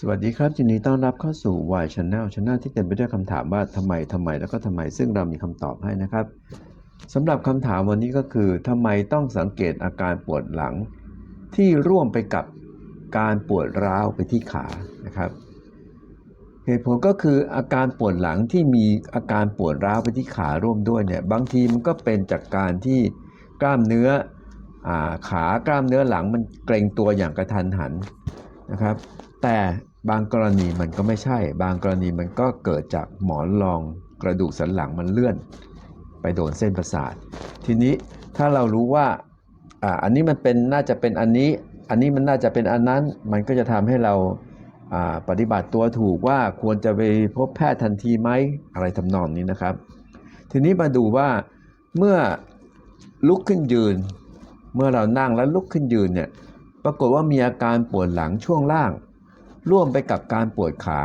สวัสดีครับยินดีต้อนรับเข้าสู่ Y Channel Channel ที่เต็มไปด้วยคำถามว่าทำไมทำไมแล้วก็ทำไมซึ่งเรามีคำตอบให้นะครับสำหรับคำถามวันนี้ก็คือทำไมต้องสังเกตอาการปวดหลัง ที่ร่วมไปกับการปวดร้าวไปที่ขานะครับ เหตุผลก็คืออาการปวดหลังที่มีอาการปวดร้าวไปที่ขาร่วมด้วยเนี่ยบางทีมันก็เป็นจากการที่กล้ามเนื้ออขากล้ามเนื้อหลังมันเกร็งตัวอย่างกระทันหันนะครับ แต่บางกรณีมันก็ไม่ใช่ บางกรณีมันก็เกิดจากหมอนรองกระดูกสันหลังมันเลื่อน ไปโดนเส้นประสาท ทีนี้ถ้าเรารู้ว่าอ่าอันนี้มันเป็นน่าจะเป็นอันนี้ อันนี้มันน่าจะเป็นอันนั้น มันก็จะทำให้เราอ่าปฏิบัติตัวถูกว่าควรจะไปพบแพทย์ทันทีไหมอะไรทำนองนี้นะครับ ทีนี้มาดูว่าเมื่อลุกขึ้นยืน เมื่อเรานั่งแล้วลุกขึ้นยืนเนี่ยปรากฏว่ามีอาการปวดหลังช่วงล่าง ร่วมไปกับการปวดขา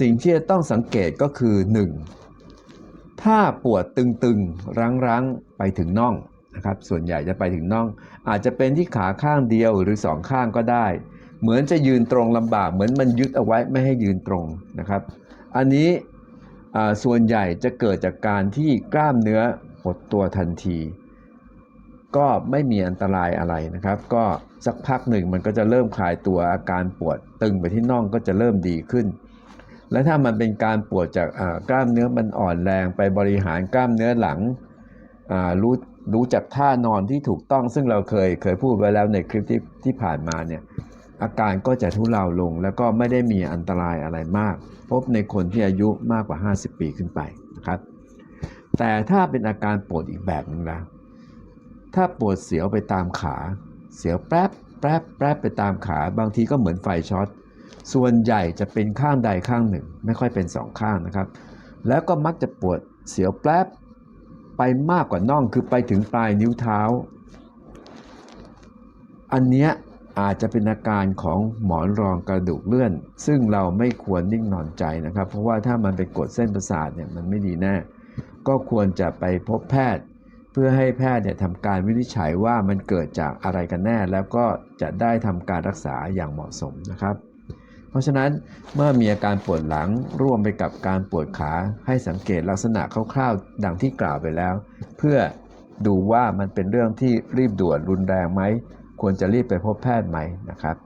สิ่งที่จะต้องสังเกตก็คือ 1. ถ้าปวดตึงๆรั้งๆไปถึงน่องนะครับ ส่วนใหญ่จะไปถึงน่อง อาจจะเป็นที่ขาข้างเดียวหรือสองข้างก็ได้ เหมือนจะยืนตรงลำบากเหมือนมันยึดเอาไว้ไม่ให้ยืนตรงนะครับ อันนี้ส่วนใหญ่จะเกิดจากการที่กล้ามเนื้อหดตัวทันที ก็ไม่มีอันตรายอะไรนะครับ ก็สักพักหนึ่งมันก็จะเริ่มคลายตัวอาการปวดตึงไปที่น่องก็จะเริ่มดีขึ้น และถ้ามันเป็นการปวดจากกล้ามเนื้อมันอ่อนแรงไปบริหารกล้ามเนื้อหลังรู้รู้จักท่านอนที่ถูกต้องซึ่งเราเคยเคยพูดไว้แล้วในคลิปที่ที่ผ่านมาเนี่ยอาการก็จะทุเลาลงแล้วก็ไม่ได้มีอันตรายอะไรมาก พบในคนที่อายุมากกว่า 50 ปีขึ้นไปนะครับ แต่ถ้าเป็นอาการปวดอีกแบบหนึงละ ถ้าปวดเสียวไปตามขา เสียวแป๊บแป๊บแป๊บไปตามขา บางทีก็เหมือนไฟช็อต ส่วนใหญ่จะเป็นข้างใดข้างหนึ่ง ไม่ค่อยเป็นสองข้างนะครับ แล้วก็มักจะปวดเสียวแป๊บไปมากกว่าน่องคือไปถึงปลายนิ้วเท้า อันเนี้ยอาจจะเป็นอาการของหมอนรองกระดูกเลื่อน ซึ่งเราไม่ควรนิ่งนอนใจนะครับ เพราะว่าถ้ามันไปกดเส้นประสาทเนี่ยมันไม่ดีแน่ ก็ควรจะไปพบแพทย์ เพื่อให้แพทย์เนี่ยทำการวินิจฉัยว่ามันเกิดจากอะไรกันแน่ แล้วก็จะได้ทำการรักษาอย่างเหมาะสมนะครับ เพราะฉะนั้นเมื่อมีอาการปวดหลังร่วมไปกับการปวดขาให้สังเกตลักษณะคร่าวๆดังที่กล่าวไปแล้ว เพื่อดูว่ามันเป็นเรื่องที่รีบด่วนรุนแรงไหมควรจะรีบไปพบแพทย์ไหมนะครับ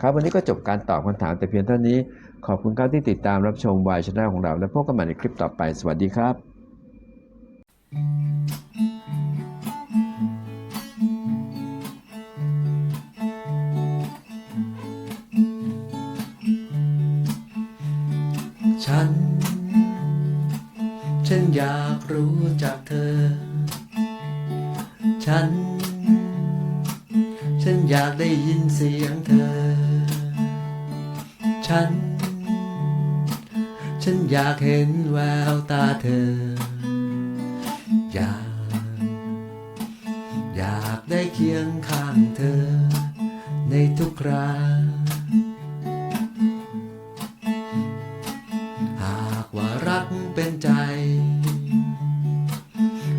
ครับวันนี้ก็จบการตอบคำถามแต่เพียงเท่านี้ขอบคุณครับที่ติดตามรับชมวายชนลของเรา และพบกันใหม่ในคลิปต่อไป สวัสดีครับ ฉัน ฉันอยากรู้จักเธอ ฉัน ฉันอยากได้ยินเสียงเธอ ฉัน ฉันอยากเห็นแววตาเธอ อยาก อยากได้เคียงข้างเธอ ในทุกครา เป็นใจ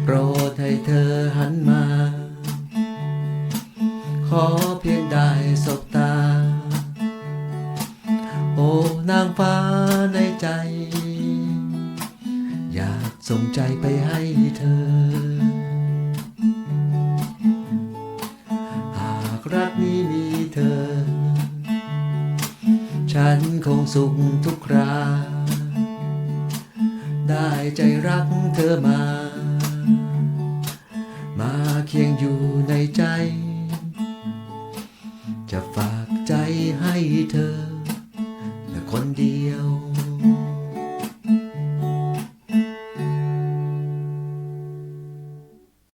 โปรดให้เธอหันมา ขอเพียงได้สบตา โอ้นางฟ้าในใจ อยากส่งใจไปให้เธอ หากรักนี้มีเธอ ฉันคงสุขทุกครา ได้ใจรักเธอมา มาเคียงอยู่ในใจ จะฝากใจให้เธอแต่คนเดียว